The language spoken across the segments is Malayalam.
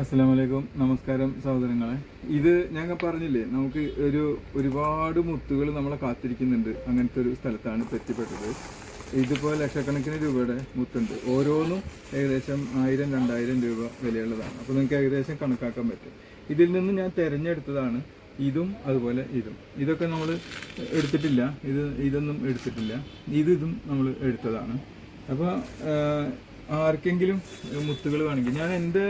അസ്സാം നമസ്കാരം സഹോദരങ്ങളെ. ഇത് ഞങ്ങൾ പറഞ്ഞില്ലേ നമുക്ക് ഒരു ഒരുപാട് മുത്തുകൾ നമ്മളെ കാത്തിരിക്കുന്നുണ്ട്. അങ്ങനത്തെ ഒരു സ്ഥലത്താണ് തെറ്റിപ്പെട്ടത് ഇതിപ്പോൾ ലക്ഷക്കണക്കിന് രൂപയുടെ മുത്തുണ്ട്. ഓരോന്നും ഏകദേശം ആയിരം രണ്ടായിരം രൂപ വിലയുള്ളതാണ്. അപ്പോൾ നിങ്ങൾക്ക് ഏകദേശം കണക്കാക്കാൻ പറ്റും. ഇതിൽ നിന്ന് ഞാൻ തിരഞ്ഞെടുത്തതാണ് ഇതും അതുപോലെ ഇതും. ഇതൊക്കെ നമ്മൾ എടുത്തിട്ടില്ല. ഇത് ഇതൊന്നും എടുത്തിട്ടില്ല. ഇത് ഇതും നമ്മൾ എടുത്തതാണ്. അപ്പോൾ ആർക്കെങ്കിലും മുത്തുകൾ വേണമെങ്കിൽ. ഞാൻ എന്റെ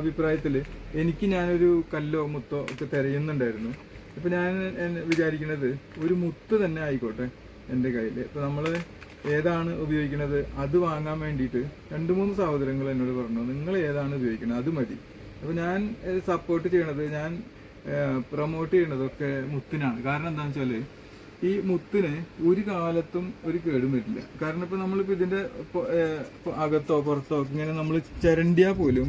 അഭിപ്രായത്തിൽ എനിക്ക് ഞാനൊരു കല്ലോ മുത്തോ ഒക്കെ തിരയുന്നുണ്ടായിരുന്നു. ഇപ്പം ഞാൻ വിചാരിക്കുന്നത് ഒരു മുത്ത് തന്നെ ആയിക്കോട്ടെ എന്റെ കയ്യിൽ ഇപ്പം നമ്മൾ ഏതാണ് ഉപയോഗിക്കുന്നത്? അത് വാങ്ങാൻ വേണ്ടിയിട്ട് രണ്ട് മൂന്ന് സഹോദരങ്ങൾ എന്നോട് പറഞ്ഞു നിങ്ങൾ ഏതാണ് ഉപയോഗിക്കുന്നത്? അത് മതി. അപ്പോൾ ഞാൻ സപ്പോർട്ട് ചെയ്യണത് ഞാൻ പ്രൊമോട്ട് ചെയ്യണതൊക്കെ മുത്തിനാണ്. കാരണം എന്താണെന്ന് വെച്ചാൽ ഈ മുത്തിന് ഒരു കാലത്തും ഒരു കേടും വരില്ല. കാരണം ഇപ്പൊ നമ്മളിപ്പോ ഇതിന്റെ അകത്തോ പുറത്തോ ഇങ്ങനെ നമ്മൾ ചരണ്ടിയാ പോലും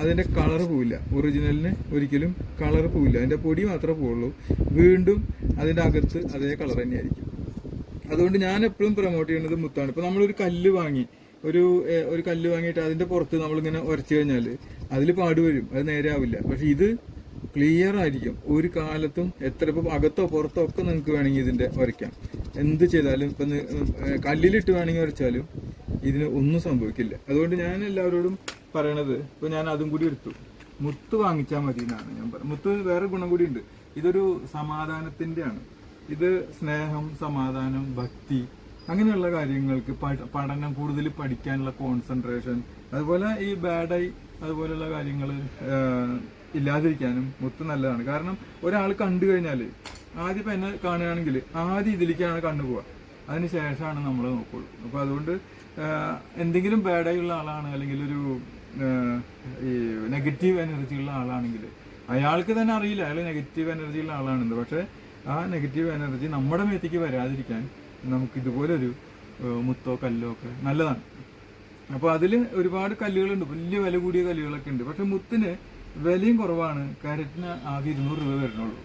അതിന്റെ കളർ പോവില്ല. ഒറിജിനലിന് ഒരിക്കലും കളർ പോവില്ല. അതിന്റെ പൊടി മാത്രമേ പോവുള്ളൂ. വീണ്ടും അതിന്റെ അകത്ത് അതേ കളർ തന്നെയായിരിക്കും. അതുകൊണ്ട് ഞാൻ എപ്പോഴും പ്രൊമോട്ട് ചെയ്യുന്നത് മുത്താണ്. ഇപ്പൊ നമ്മളൊരു കല്ല് വാങ്ങി ഒരു ഒരു കല്ല് വാങ്ങിയിട്ട് അതിന്റെ പുറത്ത് നമ്മളിങ്ങനെ ഉരച്ചു കഴിഞ്ഞാൽ അതിൽ പാടുവരും. അത് നേരെ ആവില്ല. പക്ഷെ ഇത് ക്ലിയർ ആയിരിക്കും. ഒരു കാലത്തും എത്ര ഇപ്പം അകത്തോ പുറത്തോ ഒക്കെ നിങ്ങൾക്ക് വേണമെങ്കിൽ ഇതിന്റെ വരയ്ക്കാം. എന്ത് ചെയ്താലും ഇപ്പം കല്ലിലിട്ട് വേണമെങ്കിൽ വരച്ചാലും ഇതിന് ഒന്നും സംഭവിക്കില്ല. അതുകൊണ്ട് ഞാൻ എല്ലാവരോടും പറയണത് ഇപ്പം ഞാൻ അതും കൂടി എടുത്തു. മുത്ത് വാങ്ങിച്ചാൽ മതി എന്നാണ് ഞാൻ പറയുന്നത് മുത്ത് വേറെ ഗുണം കൂടി ഉണ്ട്. ഇതൊരു സമാധാനത്തിന്റെയാണ്. ഇത് സ്നേഹം സമാധാനം ഭക്തി അങ്ങനെയുള്ള കാര്യങ്ങൾക്ക് പഠനം കൂടുതൽ പഠിക്കാനുള്ള കോൺസെൻട്രേഷൻ അതുപോലെ ഈ ബാഡ് ബാഡായി അതുപോലെയുള്ള കാര്യങ്ങൾ ഇല്ലാതിരിക്കാനും മുത്ത് നല്ലതാണ്. കാരണം ഒരാൾ കണ്ടു കഴിഞ്ഞാൽ ആദ്യം ഇപ്പം എന്നെ കാണുകയാണെങ്കിൽ ആദ്യം ഇതിലേക്കാണ് കണ്ടുപോവുക അതിന് ശേഷമാണ് നമ്മൾ നോക്കുള്ളൂ. അപ്പോൾ അതുകൊണ്ട് എന്തെങ്കിലും ബാഡായുള്ള ആളാണ് അല്ലെങ്കിൽ ഒരു ഈ നെഗറ്റീവ് എനർജി ഉള്ള ആളാണെങ്കിൽ അയാൾക്ക് തന്നെ അറിയില്ല. അയാൾ നെഗറ്റീവ് എനർജി ഉള്ള ആളാണെന്ന്. പക്ഷേ ആ നെഗറ്റീവ് എനർജി നമ്മുടെ മേത്തേക്ക് വരാതിരിക്കാൻ നമുക്ക് ഇതുപോലൊരു മുത്തോ കല്ലോ ഒക്കെ നല്ലതാണ്. അപ്പോൾ അതിൽ ഒരുപാട് കല്ലുകളുണ്ട്. വലിയ വില കൂടിയ കല്ലുകളൊക്കെ ഉണ്ട്. പക്ഷെ മുത്തിന് വിലയും കുറവാണ്. കാരറ്റിന് ആകെ ഇരുന്നൂറ് രൂപ വരുന്നുള്ളൂ.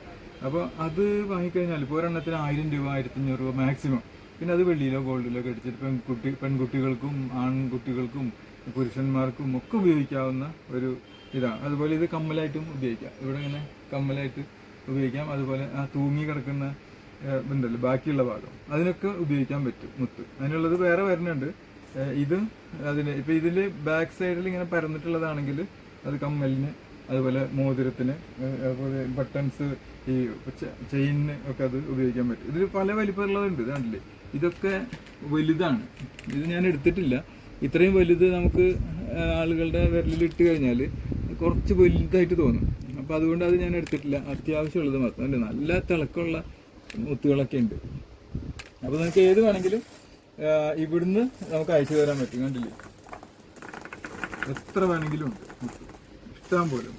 അപ്പോൾ അത് വാങ്ങിക്കഴിഞ്ഞാൽ ഇപ്പോൾ ഒരെണ്ണത്തിന് ആയിരം രൂപ ആയിരത്തഞ്ഞൂറ് രൂപ മാക്സിമം. പിന്നെ അത് വെള്ളിയിലോ ഗോൾഡിലോ ഒക്കെ അടിച്ചിട്ട് പെൺകുട്ടി പെൺകുട്ടികൾക്കും ആൺകുട്ടികൾക്കും പുരുഷന്മാർക്കും ഒക്കെ ഉപയോഗിക്കാവുന്ന ഒരു ഇതാണ്. അതുപോലെ ഇത് കമ്മലായിട്ടും ഉപയോഗിക്കാം. ഇവിടെ ഇങ്ങനെ കമ്മലായിട്ട് ഉപയോഗിക്കാം. അതുപോലെ ആ തൂങ്ങി കിടക്കുന്ന ഏഹ്, ഇതുണ്ടല്ലോ ബാക്കിയുള്ള ഭാഗം. അതിനൊക്കെ ഉപയോഗിക്കാൻ പറ്റും മുത്ത്. അതിനുള്ളത് വേറെ വരുന്നുണ്ട്. ഇത് അതിന് ഇപ്പൊ ഇതിൽ ബാക്ക് സൈഡിൽ ഇങ്ങനെ പരന്നിട്ടുള്ളതാണെങ്കിൽ അത് കമ്മലിന് അതുപോലെ മോതിരത്തിന് അതുപോലെ ബട്ടൺസ് ഈ ചെയിനിന് ഒക്കെ അത് ഉപയോഗിക്കാൻ പറ്റും. ഇതിൽ പല വലിപ്പമുള്ളതുണ്ട് ഇതാണല്ലേ ഇതൊക്കെ വലുതാണ്. ഇത് ഞാൻ എടുത്തിട്ടില്ല. ഇത്രയും വലുത് നമുക്ക് ആളുകളുടെ വിരലിൽ ഇട്ട് കഴിഞ്ഞാൽ കുറച്ച് വലുതായിട്ട് തോന്നും. അപ്പോൾ അതുകൊണ്ട് അത് ഞാൻ എടുത്തിട്ടില്ല. അത്യാവശ്യമുള്ളത് മാത്രം. അല്ലേ? നല്ല തിളക്കമുള്ള മുത്തുകളൊക്കെ ഉണ്ട്. അപ്പോൾ നിങ്ങൾക്ക് ഏത് വേണമെങ്കിലും ഇവിടുന്ന് നമുക്ക് അയച്ചു തരാൻ പറ്റും. കണ്ടില്ലേ? എത്ര വേണമെങ്കിലും ഉണ്ട്. ഇഷ്ടം പോലെ